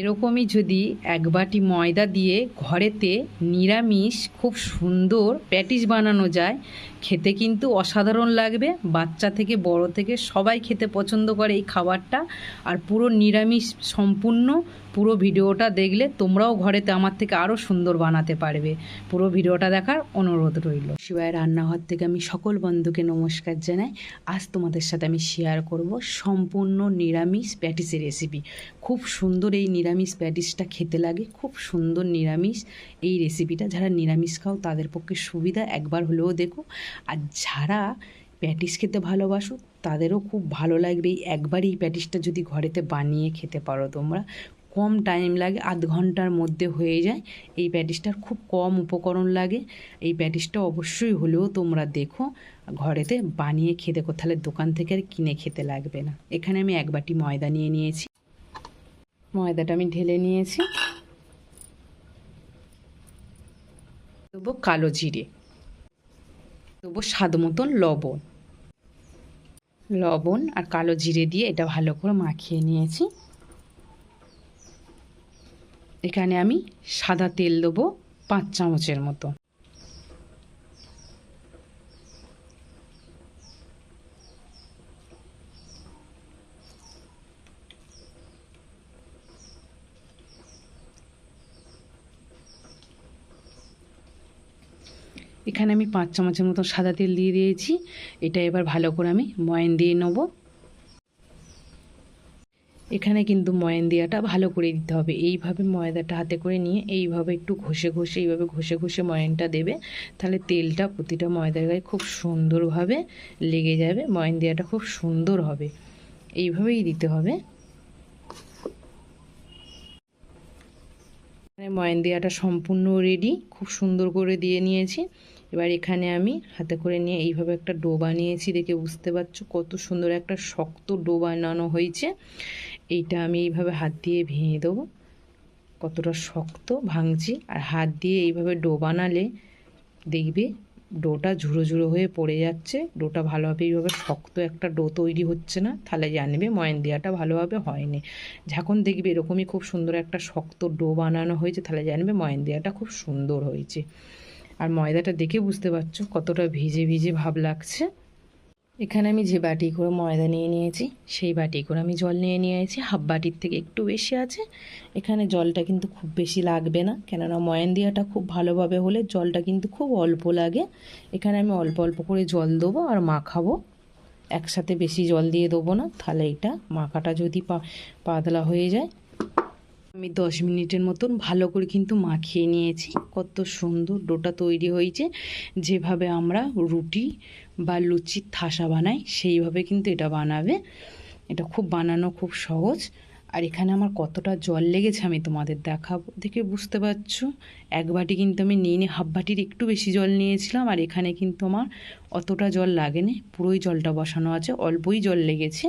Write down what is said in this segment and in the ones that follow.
এরকমই যদি এক বাটি ময়দা দিয়ে ঘরেতে নিরামিষ, খুব সুন্দর প্যাটিস বানানো যায়, খেতে কিন্তু অসাধারণ লাগবে। বাচ্চা থেকে, বড় থেকে সবাই খেতে পছন্দ করে এই খাবারটা। আর পুরো নিরামিষ সম্পূর্ণ পুরো ভিডিওটা দেখলে তোমরাও ঘরেতে আমার থেকে আরও সুন্দর বানাতে পারবে। পুরো ভিডিওটা দেখার অনুরোধ রইল। শিবায় রান্নাঘর থেকে আমি সকল বন্ধুকে নমস্কার জানাই। আজ তোমাদের সাথে আমি শেয়ার করব সম্পূর্ণ নিরামিষ প্যাটিসের রেসিপি খুব সুন্দর এই নিরামিষ প্যাটিসটা খেতে লাগে, খুব সুন্দর নিরামিষ এই রেসিপিটা যারা নিরামিষ খাও, তাদের পক্ষে সুবিধা, একবার হলেও দেখো। আর যারা প্যাটিস খেতে ভালোবাসো, তাদেরও খুব ভালো লাগবে এই একবার এই প্যাটিসটা যদি ঘরেতে বানিয়ে খেতে পারো তোমরা। কম টাইম লাগে, আধ ঘণ্টার মধ্যে হয়ে যায়। এই প্যাটিসটার খুব কম উপকরণ লাগে। এই প্যাটিসটা অবশ্যই হলেও তোমরা দেখো, ঘরেতে বানিয়ে খেতে তাহলে দোকান থেকে আর কিনে খেতে লাগবে না। এখানে আমি এক বাটি ময়দা নিয়ে নিয়েছি। ময়দাটা আমি ঢেলে নিয়েছি। দেবো কালো জিরে। দেবো স্বাদ মতন লবণ। লবণ আর কালো জিরে দিয়ে এটা ভালো করে মাখিয়ে নিয়েছি। এখানে আমি সাদা তেল দেবো পাঁচ চামচের মতো। এখানে আমি পাঁচ চামচের মতো সাদা তেল দিয়ে দিয়েছি। এটা এবার ভালো করে আমি ময়ান দিয়ে নেব। এখানে কিন্তু ময়ান দেওয়াটা ভালো করে দিতে হবে। এইভাবে ময়দাটা হাতে করে নিয়ে এইভাবে একটু ঘষে ঘষে, এইভাবে ঘষে ঘষে ময়ানটা দেবে। তাহলে তেলটা প্রতিটা ময়দার গায়ে খুব সুন্দরভাবে লেগে যাবে। ময়ান দেওয়াটা খুব সুন্দর হবে। এইভাবেই দিতে হবে। এখানে ময়ান দেওয়াটা সম্পূর্ণ রেডি খুব সুন্দর করে দিয়ে নিয়েছি। এবার এখানে আমি হাতে করে নিয়ে এইভাবে একটা ডো বানিয়েছি দেখে বুঝতে পারছ কত সুন্দর একটা শক্ত ডো বানানো হয়েছে। এইটা আমি এইভাবে হাত দিয়ে ভেঙে দেবো। কতটা শক্ত ভাঙছি আর হাত দিয়ে এইভাবে ডো বানালে দেখবে ডোটা ঝুড়ো ঝুড়ো হয়ে পড়ে যাচ্ছে। ডোটা ভালোভাবে এইভাবে শক্ত একটা ডো তৈরি হচ্ছে না। তাহলে জানবে ময়ন দেওয়াটা ভালোভাবে হয়নি। যখন দেখবে এরকমই খুব সুন্দর একটা শক্ত ডো বানানো হয়েছে, তাহলে জানবে ময়ন দেওয়াটা খুব সুন্দর হয়েছে। আর ময়দাটা দেখে বুঝতে পারছ কতটা ভিজে ভিজে ভাব লাগছে। এখানে আমি যে বাটি করে ময়দা নিয়ে নিয়েছি, সেই বাটি করে আমি জল নিয়ে নিয়েছি। হাফ বাটির থেকে একটু বেশি আছে। এখানে জলটা কিন্তু খুব বেশি লাগবে না, কেননা ময়ান দেওয়াটা খুব ভালোভাবে হলে জলটা কিন্তু খুব অল্প লাগে। এখানে আমি অল্প অল্প করে জল দেবো আর মাখাবো। একসাথে বেশি জল দিয়ে দেবো না, তাহলে এটা মাখাটা যদি পাতলা হয়ে যায় আমি দশ মিনিটের মতন ভালো করে কিন্তু মাখিয়ে নিয়েছি। কত সুন্দর ডোটা তৈরি হয়েছে। যেভাবে আমরা রুটি বা লুচির থাসা বানাই, সেইভাবে কিন্তু এটা বানাবে। এটা খুব বানানো খুব সহজ। আর এখানে আমার কতটা জল লেগেছে আমি তোমাদের দেখাবো। দেখে বুঝতে পারছ? এক বাটি কিন্তু আমি নিয়ে নিই হাফ বাটির একটু বেশি জল নিয়েছিলাম, আর এখানে কিন্তু আমার অতটা জল লাগেনি। পুরোই জলটা বসানো আছে, অল্পই জল লেগেছে।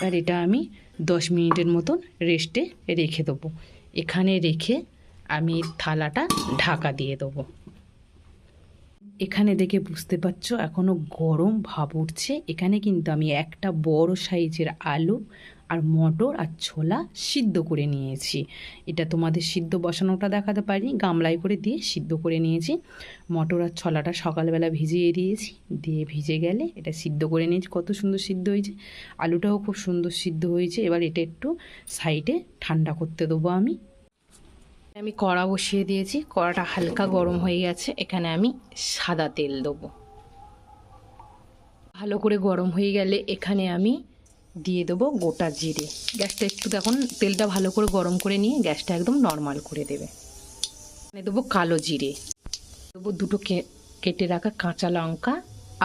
এবার এটা আমি দশ মিনিটের মতন রেস্টে রেখে দেবো। এখানে রেখে আমি থালাটা ঢাকা দিয়ে দেবো। এখানে দেখে বুঝতে পারছ এখনও গরম ভাব উঠছে। এখানে কিন্তু আমি একটা বড় সাইজের আলু আর মটর আর ছোলা সিদ্ধ করে নিয়েছি। এটা তোমাদের সিদ্ধ বসানোটা দেখাতে পারি গামলায় করে দিয়ে সিদ্ধ করে নিয়েছি। মটর আর ছোলাটা সকালবেলা ভিজিয়ে দিয়েছি, দিয়ে ভিজে গেলে এটা সিদ্ধ করে নিয়েছি। কত সুন্দর সিদ্ধ হয়েছে, আলুটাও খুব সুন্দর সিদ্ধ হয়েছে। এবার এটা একটু সাইডে ঠান্ডা করতে দেবো আমি। আমি কড়া বসিয়ে দিয়েছি, কড়াটা হালকা গরম হয়ে গেছে, এখানে আমি সাদা তেল দেবো। ভালো করে গরম হয়ে গেলে এখানে আমি দিয়ে দেবো গোটা জিরে। গ্যাসটা একটু দেখুন, তেলটা ভালো করে গরম করে নিয়ে গ্যাসটা একদম নর্মাল করে দেবে। এখানে দেবো কালো জিরে। দেবো দুটো কেটে রাখা কাঁচা লঙ্কা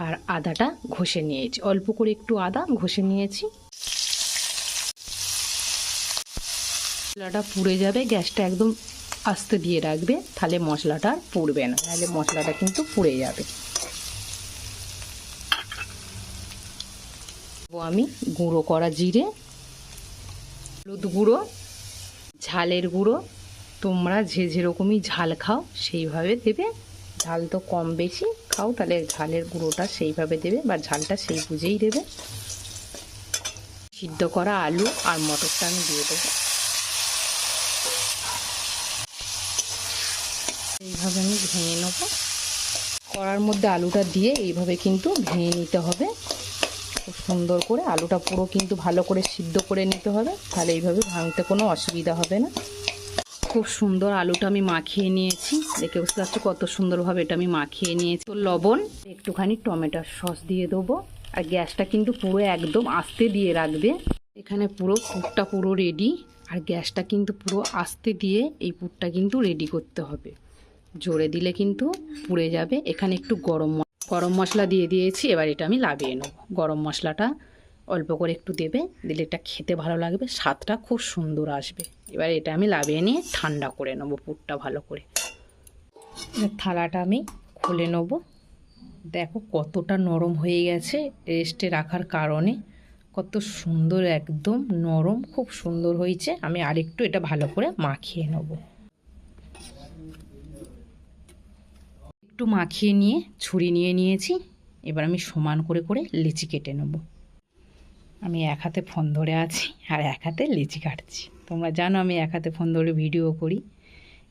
আর আদাটা ঘষে নিয়েছি। অল্প করে একটু আদা ঘষে নিয়েছি। মশলাটা পুড়ে যাবে, গ্যাসটা একদম আস্তে দিয়ে রাখবে, তাহলে মশলাটা আর পুড়বে না। তাহলে মশলাটা কিন্তু পুড়ে যাবে। আমি গুঁড়ো করা জিরে, হলুদ গুঁড়ো, ঝালের গুঁড়ো। তোমরা যে যেরকমই ঝাল খাও সেইভাবে দেবে। ঝাল তো কম বেশি, খাও তাহলে ঝালের গুঁড়োটা সেইভাবে দেবে বা ঝালটা সেই বুঝেই দেবে। সিদ্ধ করা আলু আর মটরটা আমি দিয়ে দেবো। এইভাবে আমি ভেঙে নেব। কড়ার মধ্যে আলুটা দিয়ে এইভাবে কিন্তু ভেঙে নিতে হবে। খুব সুন্দর করে আলুটা পুরো কিন্তু ভালো করে সিদ্ধ করে নিতে হবে। তাহলে এইভাবে ভাঙতে কোনো অসুবিধা হবে না। খুব সুন্দর আলুটা আমি মাখিয়ে নিয়েছি। দেখে বুঝতে পারছ কত সুন্দরভাবে এটা আমি মাখিয়ে নিয়েছি। তো লবণ, একটুখানি টমেটোর সস দিয়ে দেবো। আর গ্যাসটা কিন্তু পুরো একদম আস্তে দিয়ে রাখবে। এখানে পুরো পুরটা পুরো রেডি আর গ্যাসটা কিন্তু পুরো আস্তে দিয়ে এই পুরটা কিন্তু রেডি করতে হবে। জোরে দিলে কিন্তু পুড়ে যাবে। এখানে একটু গরম গরম মশলা দিয়ে দিয়েছি, এবার এটা আমি লাভিয়ে নেব। গরম মশলাটা অল্প করে একটু দেবে, দিলে এটা খেতে ভালো লাগবে, স্বাদটা খুব সুন্দর আসবে। এবার এটা আমি লাভিয়ে নিয়ে ঠান্ডা করে নেব পুরটা ভালো করে। থালাটা আমি খুলে নেব। দেখো কতটা নরম হয়ে গেছে রেস্টে রাখার কারণে। কত সুন্দর, একদম নরম, খুব সুন্দর হয়েছে। আমি আরেকটু এটা ভালো করে মাখিয়ে নেব। একটু মাখিয়ে নিয়ে, ছুরি নিয়ে নিয়েছি। এবার আমি সমান করে করে লিচি কেটে নেব। আমি এক হাতে ফোন ধরে আছি আর এক হাতে লিচি কাটছি। তোমরা জানো আমি এক হাতে ফোন ধরে ভিডিও করি।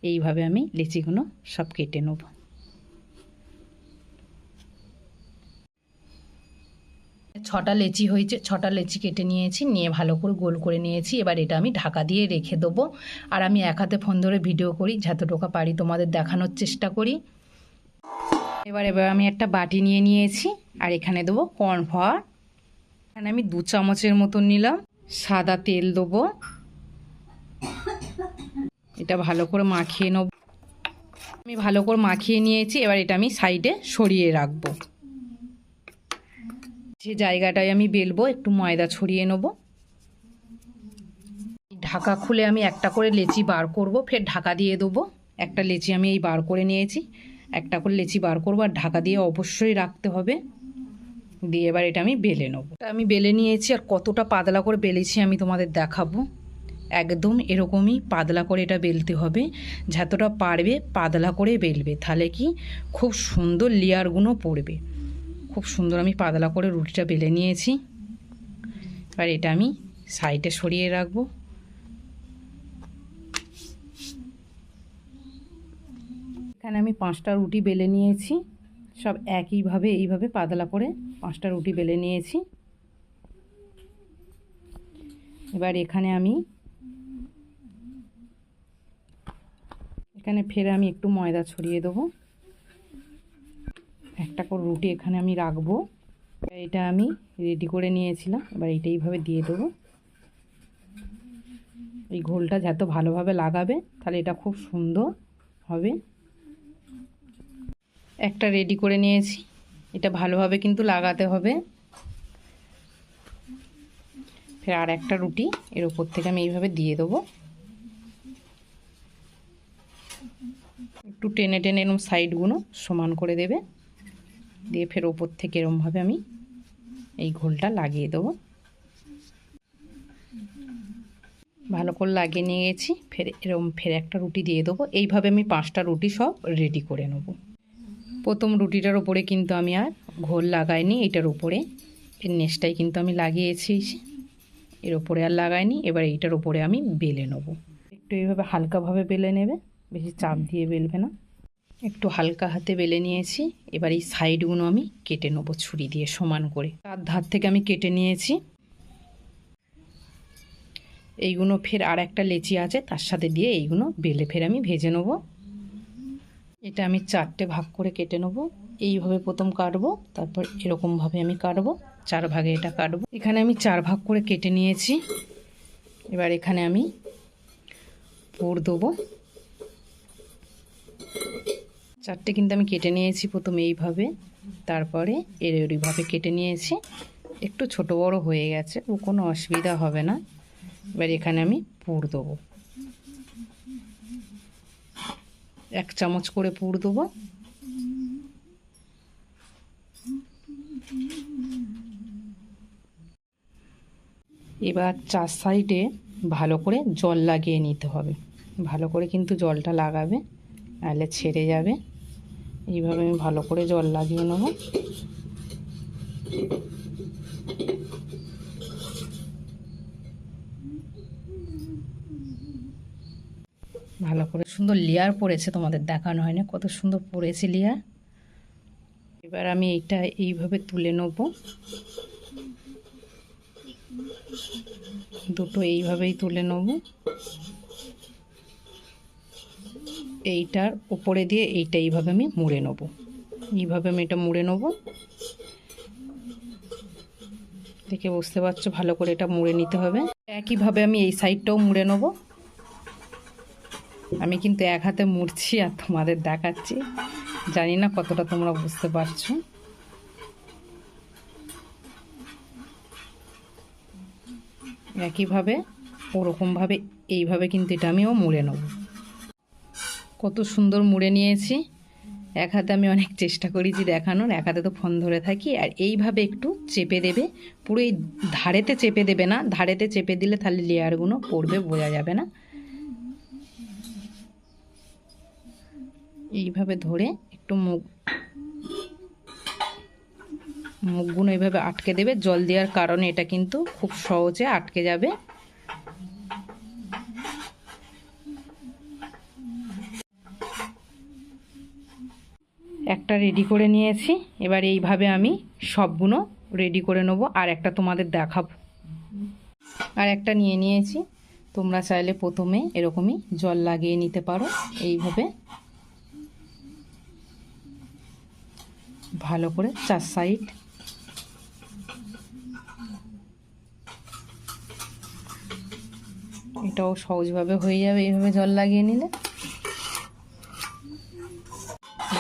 এইভাবে আমি লিচিগুলো সব কেটে নেব। ছটা লেচি হয়েছে, ছটা লেচি কেটে নিয়েছি, নিয়ে ভালো করে গোল করে নিয়েছি। এবার এটা আমি ঢাকা দিয়ে রেখে দেবো। আর আমি এক হাতে ফোন ধরে ভিডিও করি, যতটুকু পারি তোমাদের দেখানোর চেষ্টা করি। এবার এবার আমি একটা বাটি নিয়ে নিয়েছি, আর এখানে দেবো কর্নফ্লাওয়ার এখানে আমি দু চামচের মতন নিলাম, সাদা তেল দেবো। এটা ভালো করে মাখিয়ে নেব। আমি ভালো করে মাখিয়ে নিয়েছি, এবার এটা আমি সাইডে সরিয়ে রাখব। যে জায়গাটায় আমি বেলবো, একটু ময়দা ছড়িয়ে নেব। ঢাকা খুলে আমি একটা করে লেচি বার করব, ফের ঢাকা দিয়ে দেবো। একটা লেচি আমি এই বার করে নিয়েছি। একটা করে লেচি বার করব আর ঢাকা দিয়ে অবশ্যই রাখতে হবে। দিয়ে এবার এটা আমি বেলে নেব। আমি বেলে নিয়েছি আর কতটা পাতলা করে বেলেছি আমি তোমাদের দেখাবো। একদম এরকমই পাতলা করে এটা বেলতে হবে, যতটা পারবে পাতলা করে বেলবে। তাহলে কি খুব সুন্দর লেয়ারগুলো পড়বে। খুব সুন্দর আমি পাতলা করে রুটিটা বেলে নিয়েছি। এবার এটা আমি সাইডে সরিয়ে রাখব। এখানে আমি পাঁচটা রুটি বেলে নিয়েছি। সব একইভাবে, এইভাবে পাতলা করে পাঁচটা রুটি বেলে নিয়েছি। এবার এখানে আমি, এখানে ফের আমি একটু ময়দা ছড়িয়ে দেবো। একটা করে রুটি এখানে আমি রাখব। এটা আমি রেডি করে নিয়েছিলাম, এবার এটা এইভাবে দিয়ে দেবো। এই ঘোলটা যত ভালোভাবে লাগাবে, তাহলে এটা খুব সুন্দর হবে। একটা রেডি করে নিয়েছি। এটা ভালোভাবে কিন্তু লাগাতে হবে। ফের আর একটা রুটি এর উপর থেকে আমি এইভাবে দিয়ে দেবো। একটু টেনে টেনে এরম সাইডগুলো সমান করে দেবে। দিয়ে ফের ওপর থেকে এরমভাবে আমি এই ঘোলটা লাগিয়ে দেবো। ভালো করে লাগিয়ে নিয়ে গেছি ফের এরম ফের একটা রুটি দিয়ে দেবো। এইভাবে আমি পাঁচটা রুটি সব রেডি করে নেব। প্রথম রুটিটার উপরে কিন্তু আমি আর ঘোল লাগাইনি এটার উপরে। এর নেক্সটাই কিন্তু আমি লাগিয়েছি এর ওপরে আর লাগাইনি এবার এইটার উপরে আমি বেলে নেব। একটু এইভাবে হালকাভাবে বেলে নেবে বেশি চাপ দিয়ে বেলবে না। একটু হালকা হাতে বেলে নিয়েছি এবার এই সাইডগুলো আমি কেটে নেব ছুরি দিয়ে সমান করে। তার ধার থেকে আমি কেটে নিয়েছি। এইগুলো ফের আর একটা লেচি আছে তার সাথে দিয়ে এইগুলো বেলে ফের আমি ভেজে নেব। এটা আমি চারটে ভাগ করে কেটে নেব। এইভাবে প্রথম কাটবো, তারপর এরকমভাবে আমি কাটবো। চার ভাগে এটা কাটবো। এখানে আমি চার ভাগ করে কেটে নিয়েছি। এবার এখানে আমি পুর দেবো। চারটে কিন্তু আমি কেটে নিয়েছি প্রথমে এইভাবে। তারপরে এর ওইভাবে কেটে নিয়েছি। একটু ছোট বড় হয়ে গেছে ও কোনো অসুবিধা হবে না। এবার এখানে আমি পুর দেবো। এক চামচ করে পুর দেবো। এবার চার সাইডে ভালো করে জল লাগিয়ে নিতে হবে। ভালো করে কিন্তু জলটা লাগাবে, নাহলে ছেড়ে যাবে। এইভাবে আমি ভালো করে জল লাগিয়ে নেব। ভালো করে। সুন্দর লেয়ার পড়েছে তোমাদের দেখানো হয় না কত সুন্দর পড়েছে লেয়ার এবার আমি এইটা এইভাবে তুলে নেব। দুটো এইভাবেই তুলে নেব। এইটার উপরে দিয়ে এইটা এইভাবে আমি মুড়ে নেব। এইভাবে আমি এটা মুড়ে নেব। দেখে বুঝতে পারছ, ভালো করে এটা মুড়ে নিতে হবে। একইভাবে আমি এই সাইডটাও মুড়ে নেব। আমি কিন্তু এক হাতে মুড়ছি আর তোমাদের দেখাচ্ছি। জানি না কতটা তোমরা বুঝতে পারছ। একইভাবে, ওরকমভাবে, এইভাবে কিন্তু এটা আমিও মুড়ে নেব। কত সুন্দর মুড়ে নিয়েছি। এক হাতে আমি অনেক চেষ্টা করেছি দেখানোর, এক হাতে তো ফোন ধরে থাকি, আর এইভাবে একটু চেপে দেবে। পুরো এই ধারেতে চেপে দেবে না, ধারেতে চেপে দিলে তাহলে লেয়ারগুলো পড়বে, বোঝা যাবে না। এইভাবে ধরে একটু মুখ, মুখগুলো এইভাবে আটকে দেবে। জল দেওয়ার কারণে এটা কিন্তু খুব সহজে আটকে যাবে। একটা রেডি করে নিয়েছি। এবার এইভাবে আমি সবগুলো রেডি করে নেব। আর একটা তোমাদের দেখাবো। আর একটা নিয়ে নিয়েছি। তোমরা চাইলে প্রথমে এরকমই জল লাগিয়ে নিতে পারো। এইভাবে ভালো করে চার সাইড। এটাও সহজভাবে হয়ে যাবে, এইভাবে জল লাগিয়ে নিলে।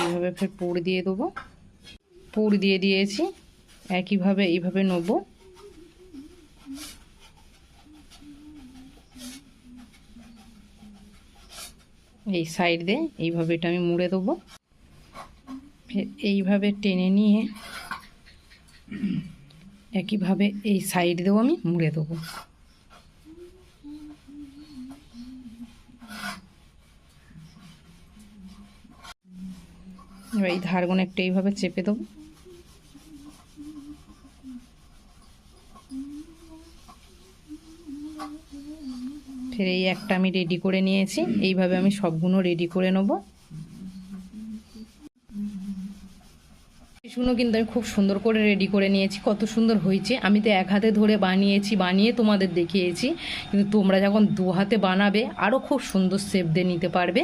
এইভাবে ফের পুর দিয়ে দেবো। পুর দিয়ে দিয়েছি, একইভাবে এইভাবে নেব। এই সাইড দিয়ে এইভাবে এটা আমি মুড়ে দেবো। এইভাবে টেনে নিয়ে একইভাবে এই সাইড দিয়েও আমি মুড়ে দেবো। এই ধারগুলো একটু এইভাবে চেপে দেবো। ফের এই একটা আমি রেডি করে নিয়েছি। এইভাবে আমি সবগুলো রেডি করে নেব। শুনো কিন্তু আমি খুব সুন্দর করে রেডি করে নিয়েছি। কত সুন্দর হয়েছে। আমি তো এক হাতে ধরে বানিয়েছি, বানিয়ে তোমাদের দেখিয়েছি। কিন্তু তোমরা যখন দু হাতে বানাবে আরও খুব সুন্দর শেপ দিয়ে নিতে পারবে।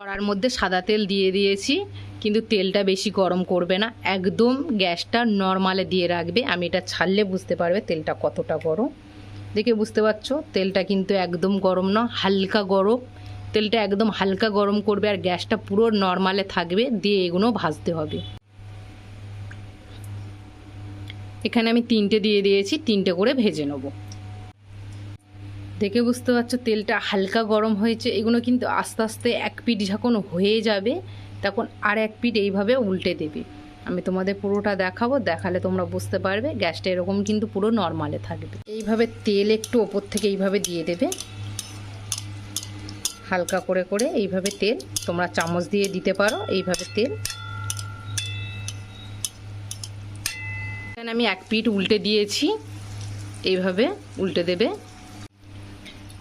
কড়ার মধ্যে সাদা তেল দিয়ে দিয়েছি, কিন্তু তেলটা বেশি গরম করবে না। একদম গ্যাসটা নর্মালে দিয়ে রাখবে। আমি এটা ছাড়লে বুঝতে পারবে তেলটা কতটা গরম। দেখে বুঝতে পারছ? তেলটা কিন্তু একদম গরম না হালকা গরম। তেলটা একদম হালকা গরম করবে আর গ্যাসটা পুরো নর্মালে থাকবে, দিয়ে এগুলো ভাজতে হবে। এখানে আমি তিনটে দিয়ে দিয়েছি, তিনটে করে ভেজে নেব। দেখে বুঝতে পারছ, তেলটা হালকা গরম হয়েছে, এগুলো কিন্তু আস্তে আস্তে এক পিঠ যখন হয়ে যাবে, তখন আর এক পিঠ এইভাবে উল্টে দেবে। আমি তোমাদের পুরোটা দেখাবো, দেখালে তোমরা বুঝতে পারবে, গ্যাসটা এরকম কিন্তু পুরো নর্মালে থাকবে। এইভাবে তেল একটু ওপর থেকে এইভাবে দিয়ে দেবে। হালকা করে করে এইভাবে তেল তোমরা চামচ দিয়ে দিতে পারো, এইভাবে তেল এখানে আমি এক পিঠ উল্টে দিয়েছি। এইভাবে উল্টে দেবে।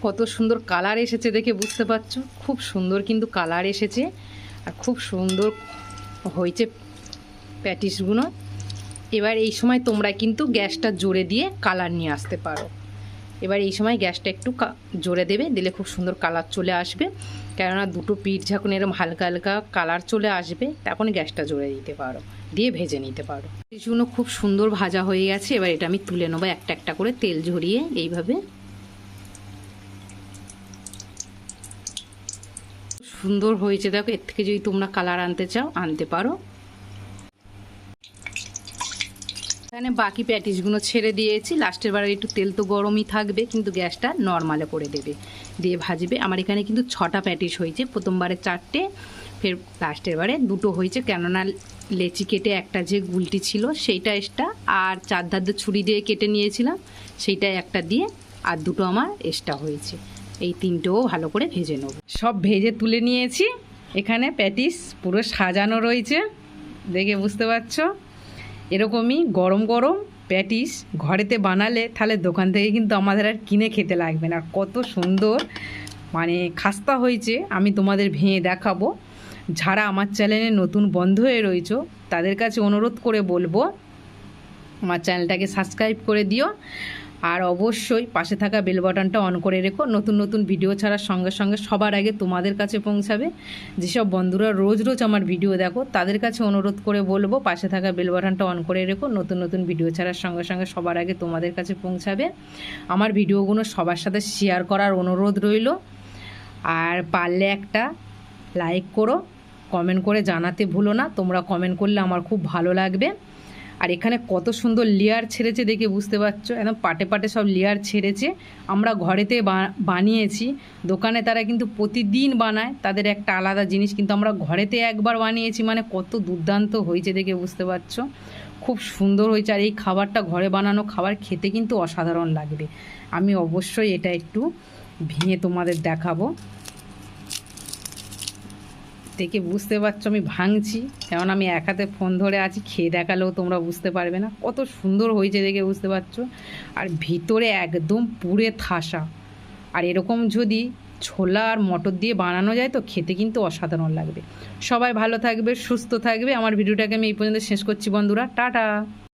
কত সুন্দর কালার এসেছে দেখে বুঝতে পারছ? খুব সুন্দর কিন্তু কালার এসেছে। আর খুব সুন্দর হয়েছে প্যাটিসগুলো। এবার এই সময় তোমরা কিন্তু গ্যাসটা জোরে দিয়ে কালার নিয়ে আসতে পারো। এবার এই সময় গ্যাসটা একটু জোরে দেবে, দিলে খুব সুন্দর কালার চলে আসবে। কেননা দুটো পিঠ যখন এরকম হালকা হালকা কালার চলে আসবে, তখন গ্যাসটা জোরে দিতে পারো। দিয়ে ভেজে নিতে পারো। পিসগুলো খুব সুন্দর ভাজা হয়ে গেছে, এবার এটা আমি তুলে নেব একটা একটা করে তেল ঝরিয়ে এইভাবে। সুন্দর হয়েছে, দেখো, এর থেকে যদি তোমরা কালার আনতে চাও, আনতে পারো। এখানে বাকি প্যাটিসগুলো ছেড়ে দিয়েছি, লাস্টের বারে একটু তেল তো গরমই থাকবে, কিন্তু গ্যাসটা নর্মালে করে দেবে, দিয়ে ভাজবে। আমার এখানে কিন্তু ছটা প্যাটিস হয়েছে, প্রথমবারে চারটে ফের লাস্টের বারে দুটো হয়েছে, কেননা লেচি কেটে একটা যে গুলটি ছিল সেইটা এক্সট্রা, আর চার ধার ছুরি দিয়ে কেটে নিয়েছিলাম, সেইটা একটা দিয়ে, আর দুটো আমার এক্সট্রা হয়েছে। এই তিনটেও ভালো করে ভেজে নেব। সব ভেজে তুলে নিয়েছি। এখানে প্যাটিস পুরো সাজানো রয়েছে, দেখে বুঝতে পারছ? এরকমই গরম গরম প্যাটিস ঘরেতে বানালে তাহলে দোকান থেকে কিন্তু আমাদের আর কিনে খেতে লাগবে না। কত সুন্দর মানে খাস্তা হয়েছে, আমি তোমাদের ভেঙে দেখাবো। যারা আমার চ্যানেলে নতুন বন্ধ হয়ে রয়েছো, তাদের কাছে অনুরোধ করে বলব, আমার চ্যানেলটাকে সাবস্ক্রাইব করে দিও। আর অবশ্যই পাশে থাকা বেল বাটনটা অন করে রেখো। নতুন নতুন ভিডিও ছাড়ার সঙ্গে সঙ্গে সবার আগে তোমাদের কাছে পৌঁছাবে। যেসব বন্ধুরা রোজ রোজ আমার ভিডিও দেখো, তাদের কাছে অনুরোধ করে বলব, পাশে থাকা বেল বাটনটা অন করে রেখো। নতুন নতুন ভিডিও ছাড়ার সঙ্গে সঙ্গে সবার আগে তোমাদের কাছে পৌঁছাবে। আমার ভিডিওগুলো সবার সাথে শেয়ার করার অনুরোধ রইল। আর পারলে একটা লাইক করো। কমেন্ট করে জানাতে ভুলো না, তোমরা কমেন্ট করলে আমার খুব ভালো লাগবে। আর এখানে কত সুন্দর লেয়ার ছেড়েছে দেখে বুঝতে পারছ? একদম পাটে পাটে সব লেয়ার ছেড়েছে। আমরা ঘরেতে বানিয়েছি, দোকানে তারা কিন্তু প্রতিদিন বানায়, তাদের একটা আলাদা জিনিস, কিন্তু আমরা ঘরেতে একবার বানিয়েছি মানে কত দুর্দান্ত হয়েছে দেখে বুঝতে পারছ? খুব সুন্দর হয়েছে, আর এই খাবারটা ঘরে বানানো খাবার খেতে কিন্তু অসাধারণ লাগবে। আমি অবশ্যই এটা একটু ভেঙে তোমাদের দেখাবো। দেখে বুঝতে পারছ আমি ভাঙছি। কারণ আমি এক হাতে ফোন ধরে আছি, খেয়ে দেখালেও তোমরা বুঝতে পারবে না। কত সুন্দর হয়েছে দেখে বুঝতে পারছ। আর ভিতরে একদম পুরে থাসা। আর এরকম যদি ছোলা আর মটর দিয়ে বানানো যায় তো খেতে কিন্তু অসাধারণ লাগবে। সবাই ভালো থাকবে, সুস্থ থাকবে। আমার ভিডিওটাকে আমি এই পর্যন্ত শেষ করছি বন্ধুরা। টাটা!